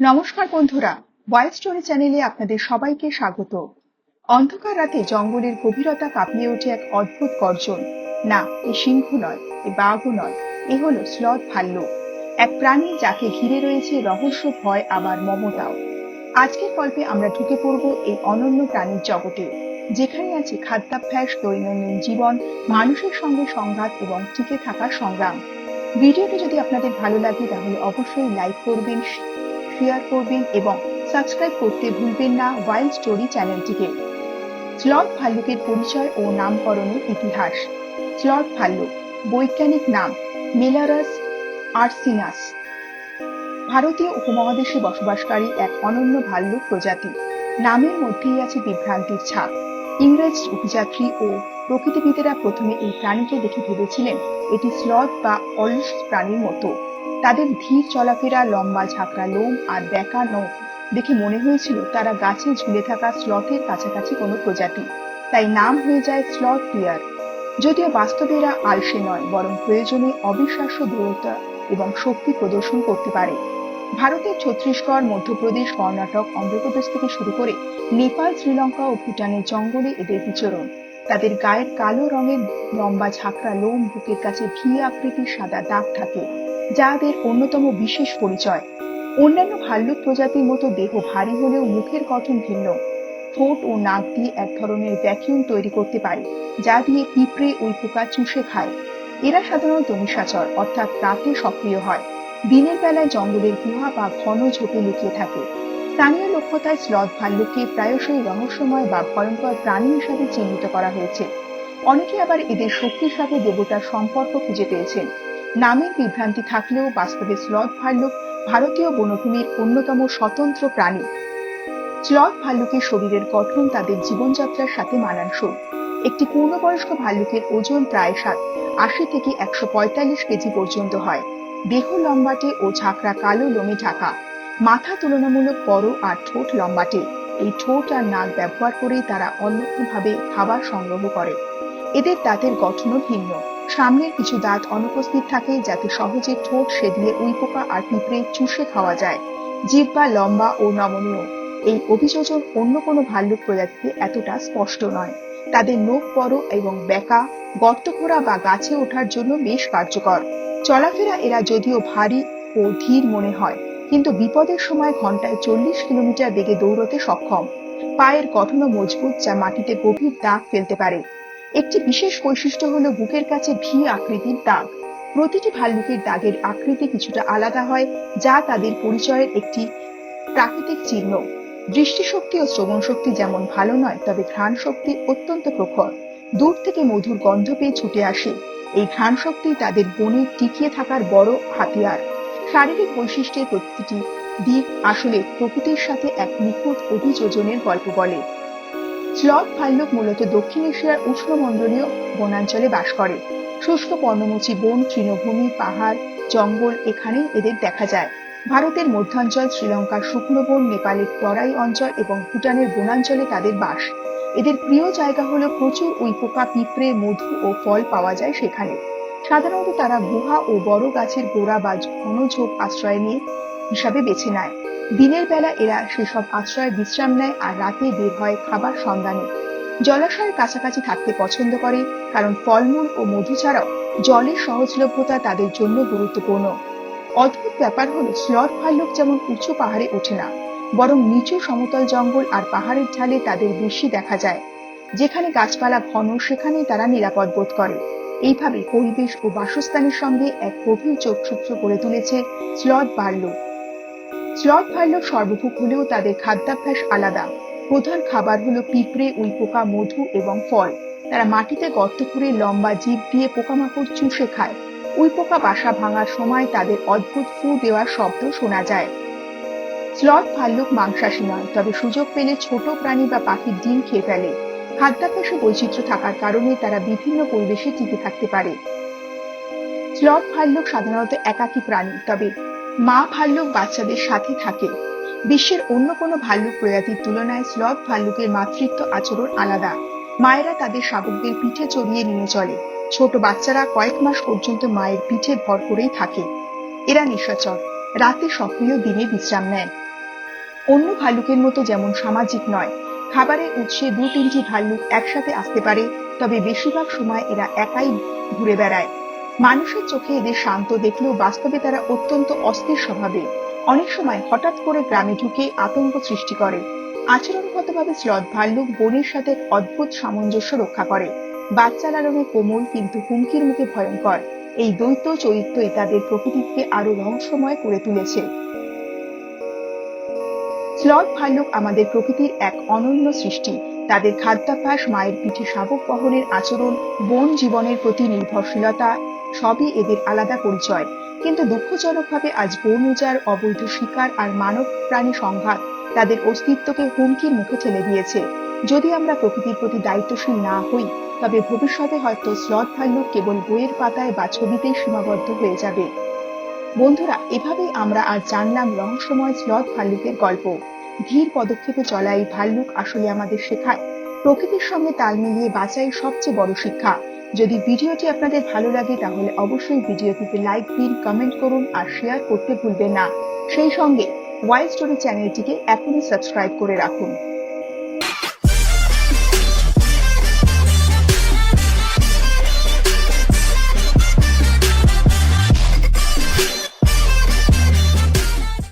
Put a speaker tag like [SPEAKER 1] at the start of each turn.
[SPEAKER 1] নমস্কার বন্ধুরা voice story চ্যানেলে আপনাদের সবাইকে স্বাগত। অন্ধকার রাতে জঙ্গলের গভীরতা কাঁপিয়ে ওঠে এক অদ্ভুত গর্জন। না, এ সিংহ নয়, এ বাঘও নয়, এ হলো স্লথ ভাল্লুক। এক প্রাণী যাকে ঘিরে রয়েছে রহস্য, ভয়, আবার মমতাও। আজকের গল্পে আমরা ঢুকে পড়ব এই অনন্য প্রাণীর জগতে, যেখানে আছে খাদ্যাভ্যাস, দৈনন্দিন জীবন, মানুষের সঙ্গে সংঘাত এবং টিকে থাকার সংগ্রাম। ভিডিওটি যদি আপনাদের ভালো লাগে, তাহলে অবশ্যই লাইক করবেন শেয়ার করবেন এবং সাবস্ক্রাইব করতে ভুলবেন না ওয়াইল্ড স্টোরি চ্যানেলটিকে। স্লথ ভাল্লুকের পরিচয় ও নামকরণের ইতিহাস। স্লথ ভাল্লুক বৈজ্ঞানিক নাম মেলারাস আর্সিনাস ভারতীয় উপমহাদেশে বসবাসকারী এক অনন্য ভাল্লুক প্রজাতি। নামের মধ্যেই আছে বিভ্রান্তির ছাপ। ইংরেজ অভিযাত্রী ও প্রকৃতিবিদেরা প্রথমে এই প্রাণীকে দেখে ভেবেছিলেন এটি স্লথ বা অলস প্রাণীর মতো। তাদের ধীর চলাফেরা, লম্বা ঝাঁকড়া লোম আর বেঁকা নখ দেখে মনে হয়েছিল তারা গাছে ঝুলে থাকা স্লথের কাছাকাছি কোনো প্রজাতি। তাই নাম হয়ে যায় স্লথ ডিয়ার যদিও বাস্তবে এরা আলসে নয়, বরং প্রয়োজনে অবিশ্বাস্য দূরতা এবং শক্তি প্রদর্শন করতে পারে। ভারতের ছত্তিশগড়, মধ্যপ্রদেশ, কর্ণাটক, অন্ধ্রপ্রদেশ থেকে শুরু করে নেপাল, শ্রীলঙ্কা ও ভুটানের জঙ্গলে এদের বিচরণ। তাদের গায়ের কালো রঙের লম্বা ঝাঁকড়া লোম বুকের কাছে ভি আকৃতির সাদা দাগ থাকে। যা এদের অন্যতম বিশেষ পরিচয়। অন্যান্য ভাল্লুক প্রজাতির মতো দেহ ভারী হলেও মুখের গঠন ভিন্ন। ঠোঁট ও নাক দিয়ে এক ধরনের ভ্যাকিউম তৈরি করতে পারে, যা দিয়ে পিঁপড়ে ওই পোকা চুষে খায়। এরা সাধারণত নিশাচর, অর্থাৎ রাতে সক্রিয় হয়। দিনের বেলায় জঙ্গলের গুহা বা ঘন ঝোপে লুকিয়ে থাকে। স্থানীয় লক্ষ্যতায় স্লথ ভাল্লুককে প্রায়শই রহস্যময় বা ভয়ঙ্কর প্রাণী হিসাবে চিহ্নিত করা হয়েছে। অনেকে আবার এদের শক্তির সাথে দেবতার সম্পর্ক খুঁজে পেয়েছেন। নামের বিভ্রান্তি থাকলেও বাস্তবে স্লথ ভাল্লুক ভারতীয় বনভূমির অন্যতম স্বতন্ত্র প্রাণী। স্লথ ভাল্লুকের শরীরের গঠন তাদের জীবনযাত্রার সাথে মানানসই। একটি পূর্ণবয়স্ক ভাল্লুকের ওজন প্রায় সাত, আশি থেকে একশো পঁয়তাল্লিশ কেজি পর্যন্ত হয়। দেহ লম্বাটে ও ঝাঁকড়া কালো লোমে ঢাকা। মাথা তুলনামূলক বড় আর ঠোঁট লম্বাটে। এই ঠোঁট আর নাক ব্যবহার করেই তারা অন্যভাবে খাবার সংগ্রহ করে। এদের দাঁতের গঠনও ভিন্ন। সামনের কিছু দাঁত অনুপস্থিত থাকে যাতে সহজে ঠোঁট সেদিয়ে উইপোকা আর পিঁপড়ে চুষে খাওয়া যায়। জিহ্বা লম্বা ও নমনীয়। এই অভিযোজন অন্য কোনো ভাল্লুক প্রজাতিতে এতটা স্পষ্ট নয়। তাদের নখ বড় এবং বেঁকা, গর্ত খোঁড়া বা গাছে ওঠার জন্য বেশ কার্যকর। চলাফেরা এরা যদিও ভারী ও ধীর মনে হয়, কিন্তু বিপদের সময় ঘন্টায় চল্লিশ কিলোমিটার বেগে দৌড়তে সক্ষম। পায়ের গঠনও মজবুত যা মাটিতে গভীর দাগ ফেলতে পারে। একটি বিশেষ বৈশিষ্ট্য হলো বুকের কাছে ভি আকৃতির দাগ। প্রতিটি ভাল্লুকের দাগের আকৃতি কিছুটা আলাদা হয়, যা তাদের পরিচয়ের একটি প্রাকৃতিক চিহ্ন। দৃষ্টিশক্তি ও শ্রবণ শক্তি যেমন ভালো নয়, তবে ঘ্রাণ শক্তি অত্যন্ত প্রখর। দূর থেকে মধুর গন্ধ পেয়ে ছুটে আসে। এই ঘ্রাণ শক্তি তাদের বনে টিকিয়ে থাকার বড় হাতিয়ার। শারীরিক বৈশিষ্ট্যের প্রতিটি দিক আসলে প্রকৃতির সাথে এক নিখুঁত অভিযোজনের গল্প বলে। স্লথ ভাল্লুক মূলত দক্ষিণ এশিয়ার উষ্ণমণ্ডলীয় বনাঞ্চলে বাস করে। শুষ্ক পর্ণমোচী বন, তৃণভূমি, পাহাড়, জঙ্গল এখানেই এদের দেখা যায়। ভারতের মধ্যাঞ্চল, শ্রীলঙ্কার শুকনো বন, নেপালের তরাই অঞ্চল এবং ভুটানের বনাঞ্চলে তাদের বাস। এদের প্রিয় জায়গা হলো প্রচুর উইপোকা পিঁপড়ে, মধু ও ফল পাওয়া যায় সেখানে। সাধারণত তারা গুহা ও বড় গাছের গোড়া বা ঘন ঝোপ আশ্রয় নিয়ে হিসাবে বেছে নেয়। দিনের বেলা এরা সেসব আশ্রয়ে বিশ্রাম নেয় আর রাতে বের হয় খাবার সন্ধানে। জলাশয়ের কাছাকাছি থাকতে পছন্দ করে, কারণ ফলমূল ও মধু ছাড়াও জলের সহজলভ্যতা তাদের জন্য গুরুত্বপূর্ণ। অদ্ভুত ব্যাপার হলো স্লথ ভাল্লুক যেমন উঁচু পাহাড়ে ওঠে না, বরং নিচু সমতল জঙ্গল আর পাহাড়ের ঢালে তাদের বেশি দেখা যায়। যেখানে গাছপালা ঘন, সেখানেই তারা নিরাপদ বোধ করে। এইভাবে পরিবেশ ও বাসস্থানের সঙ্গে এক গভীর যোগসূত্র করে তুলেছে স্লথ ভাল্লুক। স্লথ ভাল্লুক সর্বভূক হলেও তাদের খাদ্যাভ্যাস আলাদা। প্রধান খাবার হলো পিঁপড়ে, উইপোকা, মধু এবং ফল। তারা মাটিতে গর্ত করে লম্বা জীব দিয়ে পোকামাকড় চুষে খায়। উইপোকা বাসা ভাঙার সময় তাদের অদ্ভুত ফু দেওয়ার শব্দ শোনা যায়। স্লথ ভাল্লুক মাংসাশী নয়, তবে সুযোগ পেলে ছোট প্রাণী বা পাখির ডিম খেয়ে ফেলে। খাদ্যাভ্যাসে বৈচিত্র্য থাকার কারণে তারা বিভিন্ন পরিবেশে টিকে থাকতে পারে। স্লথ ভাল্লুক সাধারণত একাকী প্রাণী, তবে মা ভাল্লুক বাচ্চাদের সাথে থাকে। বিশ্বের অন্য কোনো ভাল্লুক প্রজাতির তুলনায় স্লথ ভাল্লুকের মাতৃত্ব আচরণ আলাদা। মায়েরা তাদের শাবকদের পিঠে চড়িয়ে নিয়ে চলে। ছোট বাচ্চারা কয়েক মাস পর্যন্ত মায়ের পিঠে ভর করেই থাকে। এরা নিশাচর, রাতে সক্রিয় দিনে বিশ্রাম নেয়। অন্য ভাল্লুকের মতো যেমন সামাজিক নয়, খাবারের উৎসে দু তিনটি ভাল্লুক একসাথে আসতে পারে, তবে বেশিরভাগ সময় এরা একাই ঘুরে বেড়ায়। মানুষের চোখে এদের শান্ত দেখলেও বাস্তবে তারা অত্যন্ত অস্থির স্বভাবে। অনেক সময় হঠাৎ করে গ্রামে ঢুকে আতঙ্ক সৃষ্টি করে। আচরণগতভাবে স্লথ ভাল্লুক বনের সাথে অদ্ভুত সামঞ্জস্য রক্ষা করে। বাচ্চা লালনে কোমল কিন্তু হুমকির মুখে ভয়ঙ্কর। এই দ্বৈত চরিত্রই তাদের প্রকৃতিকে আরও রহস্যময় করে তুলেছে। স্লথ ভাল্লুক আমাদের প্রকৃতির এক অনন্য সৃষ্টি। তাদের খাদ্যাভ্যাস, মায়ের পিঠে শাবক বহনের আচরণ, বন জীবনের প্রতি নির্ভরশীলতা সবই এদের আলাদা পরিচয়। কিন্তু দুঃখজনকভাবে আজ বন উজাড় অবৈধ শিকার আর মানব প্রাণী সংঘাত তাদের অস্তিত্বকে হুমকির মুখে ঠেলে দিয়েছে। যদি আমরা প্রকৃতির প্রতি দায়িত্বশীল না হই, তবে ভবিষ্যতে হয়তো স্লথ ভাল্লুক কেবল বইয়ের পাতায় বা ছবিতেই সীমাবদ্ধ হয়ে যাবে। বন্ধুরা, এভাবেই আমরা আজ জানলাম রহস্যময় স্লথ ভাল্লুকের গল্প। ধীর পদক্ষেপে চলা এই ভাল্লুক আসলে আমাদের শেখায়। প্রকৃতির সঙ্গে তাল মিলিয়ে বাঁচাই সবচেয়ে বড় শিক্ষা। যদি ভিডিওটি আপনাদের ভালো লাগে, তাহলে অবশ্যই ভিডিওটিতে লাইক দিন কমেন্ট করুন আর শেয়ার করতে ভুলবেন না। সেই সঙ্গে ওয়াইল্ড স্টোরি চ্যানেলটিকে এখনই সাবস্ক্রাইব করে রাখুন।